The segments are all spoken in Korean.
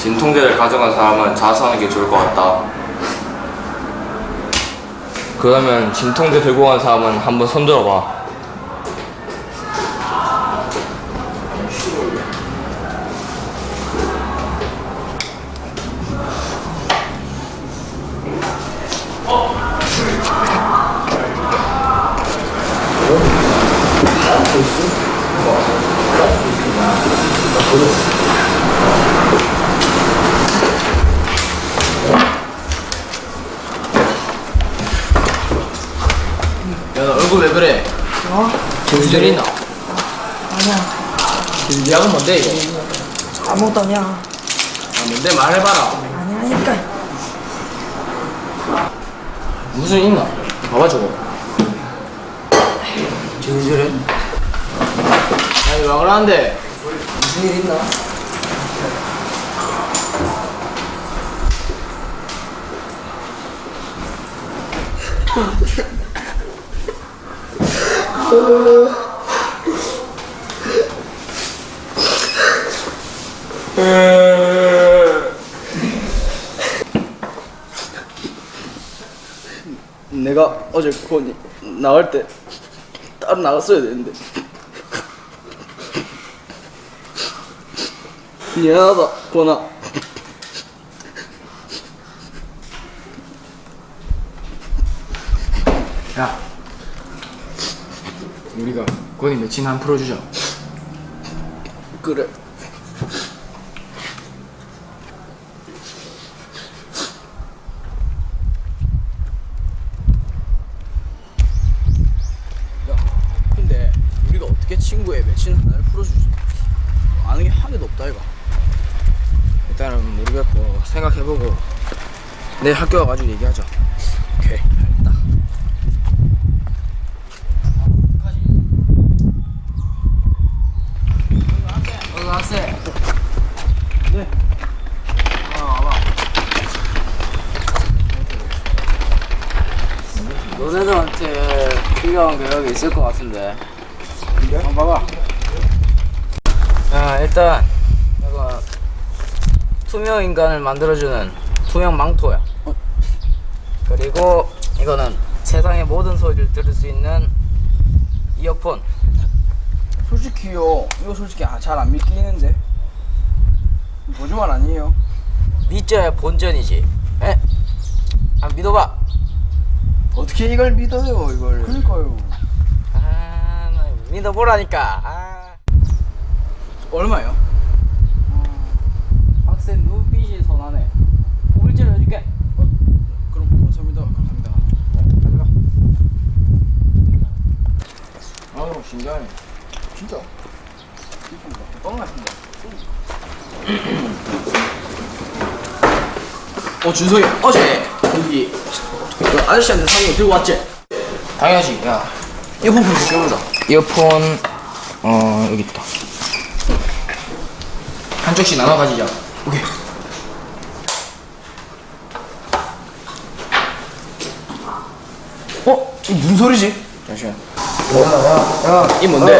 진통제를 가져간 사람은 자수하는 게 좋을 것 같다. 그러면 진통제 들고 간 사람은 한번 손 들어봐. 어? 정수전 있나? 아니야 지금 약은 뭔데, 이거? 아무것도 아니야 아, 뭔데? 말해봐라. 아니라니까 무슨 일 있나? 봐봐, 저거. 정수전? 아니, 왜 그러는데? 무슨 일 있나? 내가 어제 코니 나갈 때 따로 나갔어야 되는데 미안하다 코나 야. 우리가 권이 며칠 한 풀어주자. 그래 야 근데 우리가 어떻게 친구의 맺힌 하나를 풀어주지 아는 게 한 개도 없다 이거 모르겠고, 생각해보고, 내일 학교 와가지고 얘기하자. 오케이 알겠다 어, 학생. 네. 어, 와봐. 너네들한테 필요한 게 여기 있을 것 같은데 한번 봐봐 야 일단 투명 인간을 만들어주는 투명 망토야. 그리고 이거는 세상의 모든 소리를 들을 수 있는 이어폰. 솔직히요 이거 솔직히 잘안 믿기는데? 거짓말 아니에요. 믿져야 본전이지. 에? 아 믿어봐. 어떻게 이걸 믿어요 이걸? 그러니까요. 아, 나 믿어보라니까. 아. 얼마요? 학생 눈빛이 선하네 오일제로 해줄게 어, 그럼 감사합니다 감사합니다 가져가 아유, 신기하네. 진짜 뻥 같은데 어 준석이 어제 여기 그 아저씨한테 사는 거 들고 왔지? 당연하지, 야. 이어폰 좀 껴보자 이어폰, 어, 여기 있다. 한쪽씩 나눠 가지자. 오케이 어? 이거 무슨 소리지? 잠시만. 이 뭔데?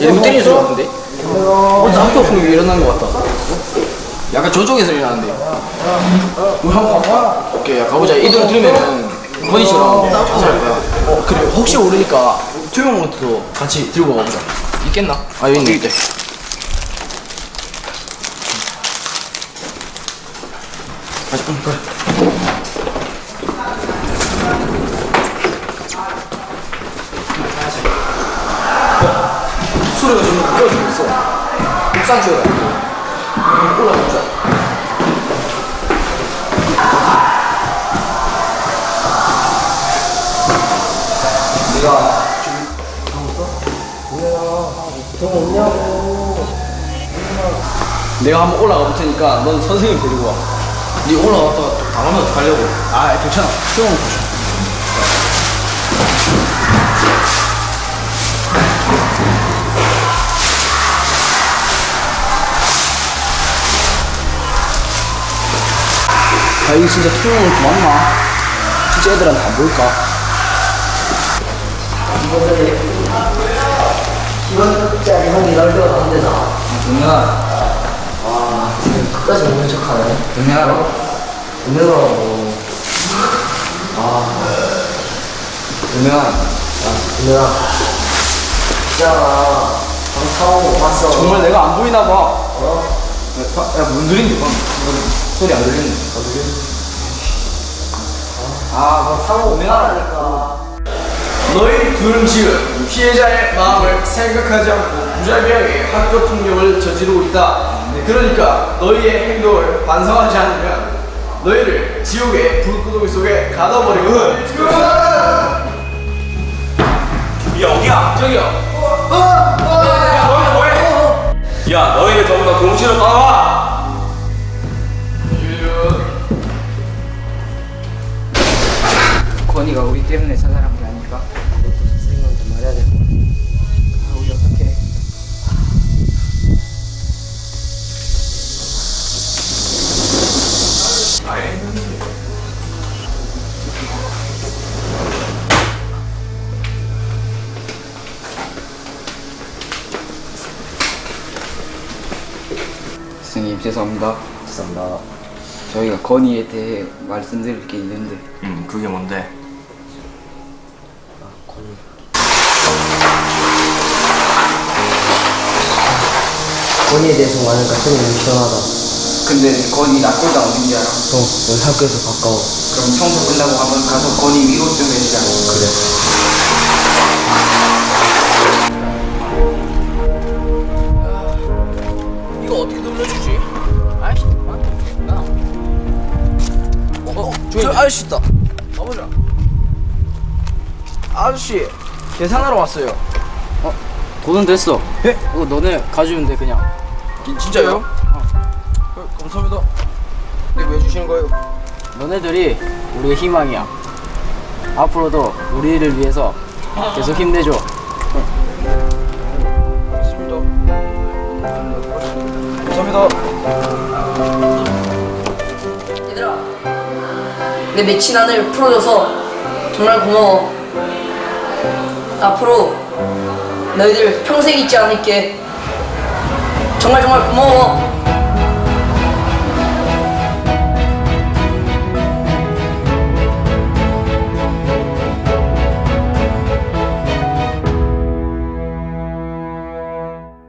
얘 때리는 소리 같은데? 어제 학교 분위기 일어난 것 같다 약간 저쪽에서 한번 가봐 오케이, 야, 가보자. 이대로 들으면은, 건이처럼 자살할 거야. 어 그래 혹시 모르니까 투명 모트도 같이 들고 가보자 있겠나? 아, 여기 있네. 있대 가자 응그 래 소리가 좀 커지고 있어 옥상 쪽에 올라가보자 내가 내가 한번 올라가 볼 테니까 넌 선생님 데리고 와. 니 올라갔다가 당하면 어떡하려고? 아 괜찮아. 수영 보자. 아 이거 진짜 투명을 맞나? 진짜 애들한테 안 보일까? 이번 짜리 형이 널 때가 안 되나 정연아. 아 끝까지 모른 척하네. 은행아 은혜야. 있잖아. 방 사오고 봤어. 정말 내가 안 보이나 봐 어? 야 문 들린데 방 소리 안 들리는데 아뭐 사고 은행하라니까 너희 둘은 지금 피해자의 마음을 생각하지 않고 무자비하게 학교 폭력을 저지르고 있다. 그러니까 너희의 행동을 반성하지 않으면 너희를 지옥의 불구덩이 속에 가둬버리고 야 어디야? 저기요. 야 너희 뭐해? 야 너희들 전부 다 동시로 따라와. 건이가 우리 때문에 자살한 스님 죄송합니다 죄송합니다. 저희가 건이에 대해 말씀드릴 게 있는데 음 그게 뭔데? 건이에 대해서 말하니까 선생님이 시원하다. 근데 건이 납골당 어딘지 알아? 형, 여기 학교에서 가까워. 그럼 청소 끝나고 한번 가서 건이 위로 좀 해주자 그래. 저 아저씨 있다. 가보자. 아저씨, 계산하러 왔어요. 돈은 됐어 예? 이거 너네 가지면 돼 그냥 진짜요? 어, 감사합니다. 근데 왜 주시는 거예요? 너네들이 우리의 희망이야 앞으로도 우리를 위해서 계속 힘내줘 맞습니다. 감사합니다. 내 맺힌 한을 풀어줘서 정말 고마워. 앞으로 너희들 평생 잊지 않을게. 정말 정말 고마워